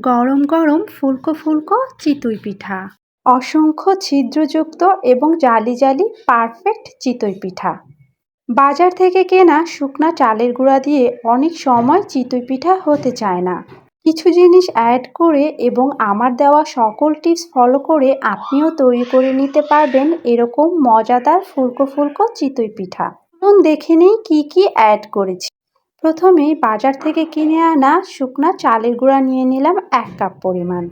গরম গরম ফুলকো ফুলকো চিতই পিঠা। অসংখ্য ছিদ্রযুক্ত এবং জালি জালি পারফেক্ট চিতই পিঠা। বাজার থেকে কেনা শুকনা চালের গুঁড়া দিয়ে অনেক সময় চিতই পিঠা হতে চায় না। কিছু জিনিস অ্যাড করে এবং আমার দেওয়া সকল টিপস ফলো করে আপনিও তৈরি করে নিতে পারবেন এরকম মজাদার ফুলকো ফুলকো চিতই পিঠা। দেখে নিই কী কী অ্যাড করেছি। প্রথমেই বাজার থেকে কিনে আনা শুকনা চালের গুঁড়া নিয়ে নিলাম এক কাপ পরিমাণ।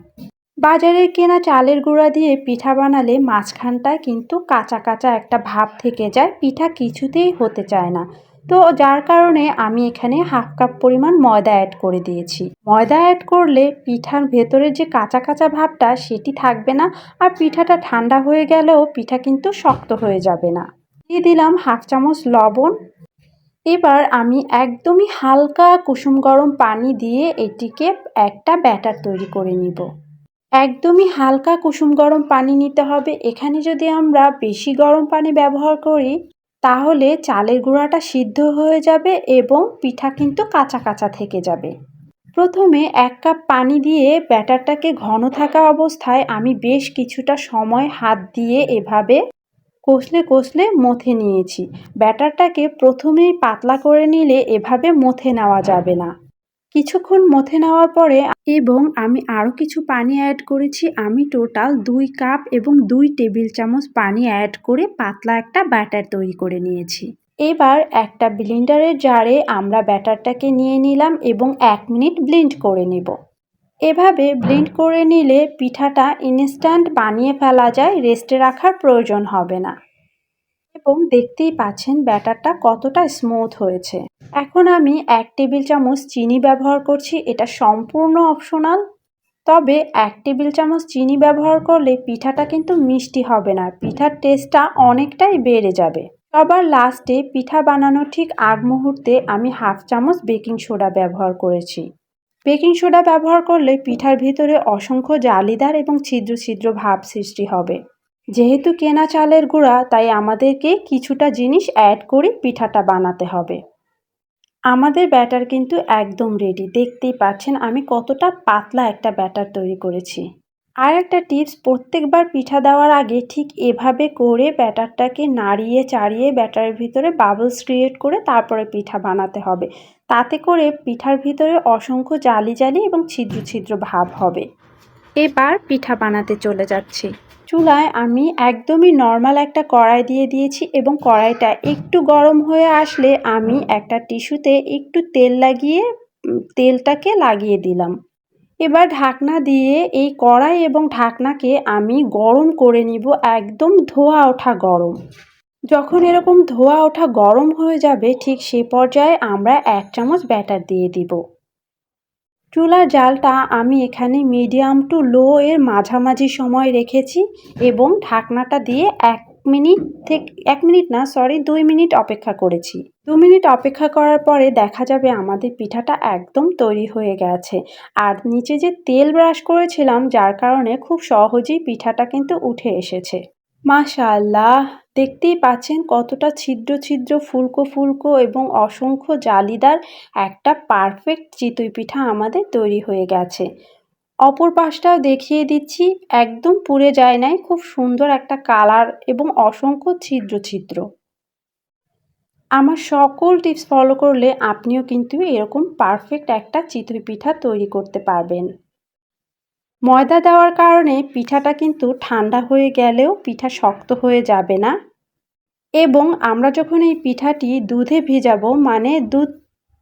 বাজারে কেনা চালের গুঁড়া দিয়ে পিঠা বানালে মাঝখানটায় কিন্তু কাঁচা কাঁচা একটা ভাব থেকে যায়, পিঠা কিছুতেই হতে চায় না। তো যার কারণে আমি এখানে হাফ কাপ পরিমাণ ময়দা অ্যাড করে দিয়েছি। ময়দা অ্যাড করলে পিঠার ভেতরের যে কাঁচা কাঁচা ভাবটা সেটি থাকবে না আর পিঠাটা ঠান্ডা হয়ে গেলেও পিঠা কিন্তু শক্ত হয়ে যাবে না। দিয়ে দিলাম হাফ চামচ লবণ এবার আমি একদমই হালকা কুসুম গরম পানি দিয়ে এটিকে একটা ব্যাটার তৈরি করে নিব। একদমই হালকা কুসুম গরম পানি নিতে হবে। এখানে যদি আমরা বেশি গরম পানি ব্যবহার করি, তাহলে চালের গুঁড়াটা সিদ্ধ হয়ে যাবে এবং পিঠা কিন্তু কাঁচা কাঁচা থেকে যাবে। প্রথমে এক কাপ পানি দিয়ে ব্যাটারটাকে ঘন থাকা অবস্থায় আমি বেশ কিছুটা সময় হাত দিয়ে এভাবে কষলে কষলে মথে নিয়েছি। ব্যাটারটাকে প্রথমেই পাতলা করে নিলে এভাবে মথে নেওয়া যাবে না। কিছুক্ষণ মথে নেওয়ার পরে এবং আমি আরও কিছু পানি অ্যাড করেছি। আমি টোটাল দুই কাপ এবং দুই টেবিল চামচ পানি অ্যাড করে পাতলা একটা ব্যাটার তৈরি করে নিয়েছি। এবার একটা ব্লেন্ডারের জারে আমরা ব্যাটারটাকে নিয়ে নিলাম এবং এক মিনিট ব্লেন্ড করে নেব। এভাবে ব্লেন্ড করে নিলে পিঠাটা ইনস্ট্যান্ট বানিয়ে ফেলা যায়, রেস্টে রাখার প্রয়োজন হবে না। এবং দেখতেই পাচ্ছেন ব্যাটারটা কতটা স্মুথ হয়েছে। এখন আমি এক টেবিল চামচ চিনি ব্যবহার করছি, এটা সম্পূর্ণ অপশনাল। তবে এক টেবিল চামচ চিনি ব্যবহার করলে পিঠাটা কিন্তু মিষ্টি হবে না, পিঠার টেস্টটা অনেকটাই বেড়ে যাবে। সবার লাস্টে পিঠা বানানোর ঠিক আগ মুহূর্তে আমি হাফ চামচ বেকিং সোডা ব্যবহার করেছি। বেকিং সোডা ব্যবহার করলে পিঠার ভিতরে অসংখ্য জালিদার এবং ছিদ্র ছিদ্র ভাব সৃষ্টি হবে। যেহেতু কেনা চালের গুঁড়া, তাই আমাদেরকে কিছুটা জিনিস অ্যাড করে পিঠাটা বানাতে হবে। আমাদের ব্যাটার কিন্তু একদম রেডি দেখতেই পাচ্ছেন আমি কতটা পাতলা একটা ব্যাটার তৈরি করেছি। আর একটা টিপস, প্রত্যেকবার পিঠা দেওয়ার আগে ঠিক এভাবে করে ব্যাটারটাকে নাড়িয়ে চাড়িয়ে ব্যাটারের ভিতরে বাবলস ক্রিয়েট করে তারপরে পিঠা বানাতে হবে। তাতে করে পিঠার ভিতরে অসংখ্য জালি জালি এবং ছিদ্র ছিদ্র ভাব হবে। এবার পিঠা বানাতে চলে যাচ্ছি। চুলায় আমি একদমই নর্মাল একটা কড়াই দিয়ে দিয়েছি এবং কড়াইটা একটু গরম হয়ে আসলে আমি একটা টিস্যুতে একটু তেল লাগিয়ে, তেলটাকে লাগিয়ে দিলাম। এবার ঢাকনা দিয়ে এই কড়াই এবং ঢাকনাকে আমি গরম করে নিব একদম ধোয়া ওঠা গরম। যখন এরকম ধোয়া ওঠা গরম হয়ে যাবে, ঠিক সে পর্যায়ে আমরা এক চামচ ব্যাটার দিয়ে দিব। চুলার জালটা আমি এখানে মিডিয়াম টু লো এর মাঝামাঝি সময় রেখেছি এবং ঢাকনাটা দিয়ে এক মিনিট থেকে, এক মিনিট না সরি দুই মিনিট অপেক্ষা করেছি। দু মিনিট অপেক্ষা করার পরে দেখা যাবে আমাদের পিঠাটা একদম তৈরি হয়ে গেছে। আর নিচে যে তেল ব্রাশ করেছিলাম, যার কারণে খুব সহজেই পিঠাটা কিন্তু উঠে এসেছে। মাশাল্লাহ দেখতেই পাচ্ছেন কতটা ছিদ্র ছিদ্র, ফুলকো ফুলকো এবং অসংখ্য জালিদার একটা পারফেক্ট চিতই পিঠা আমাদের তৈরি হয়ে গেছে। অপর পাশটাও দেখিয়ে দিচ্ছি, একদম পুড়ে যায় নাই, খুব সুন্দর একটা কালার এবং অসংখ্য ছিদ্র ছিদ্র আমার সকল টিপস ফলো করলে আপনিও কিন্তু এরকম পারফেক্ট একটা চিতই পিঠা তৈরি করতে পারবেন। ময়দা দেওয়ার কারণে পিঠাটা কিন্তু ঠান্ডা হয়ে গেলেও পিঠা শক্ত হয়ে যাবে না। এবং আমরা যখন এই পিঠাটি দুধে ভেজাবো মানে দুধ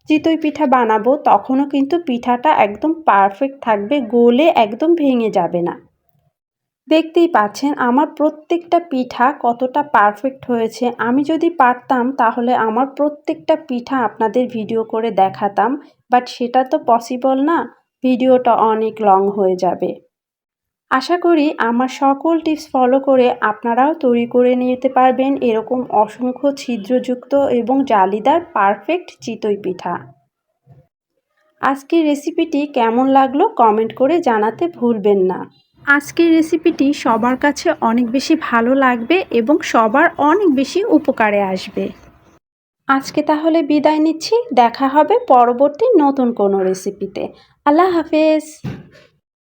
চিতই পিঠা বানাবো, তখনও কিন্তু পিঠাটা একদম পারফেক্ট থাকবে, গোলে একদম ভেঙে যাবে না। দেখতেই পাচ্ছেন, আমার প্রত্যেকটা পিঠা কতটা পারফেক্ট হয়েছে। আমি যদি পারতাম, তাহলে আমার প্রত্যেকটা পিঠা আপনাদের ভিডিও করে দেখাতাম বাট সেটা তো পসিবল না। ভিডিওটা অনেক লং হয়ে যাবে। আশা করি আমার সকল টিপস ফলো করে আপনারাও তৈরি করে নিতে পারবেন এরকম অসংখ্য ছিদ্রযুক্ত এবং জালিদার পারফেক্ট চিতই পিঠা। আজকের রেসিপিটি কেমন লাগল কমেন্ট করে জানাতে ভুলবেন না। আজকের রেসিপিটি সবার কাছে অনেক বেশি ভালো লাগবে এবং সবার অনেক বেশি উপকারে আসবে। আজকে তাহলে বিদায় নিচ্ছি, দেখা হবে পরবর্তী নতুন কোনো রেসিপিতে। আল্লাহ হাফেজ।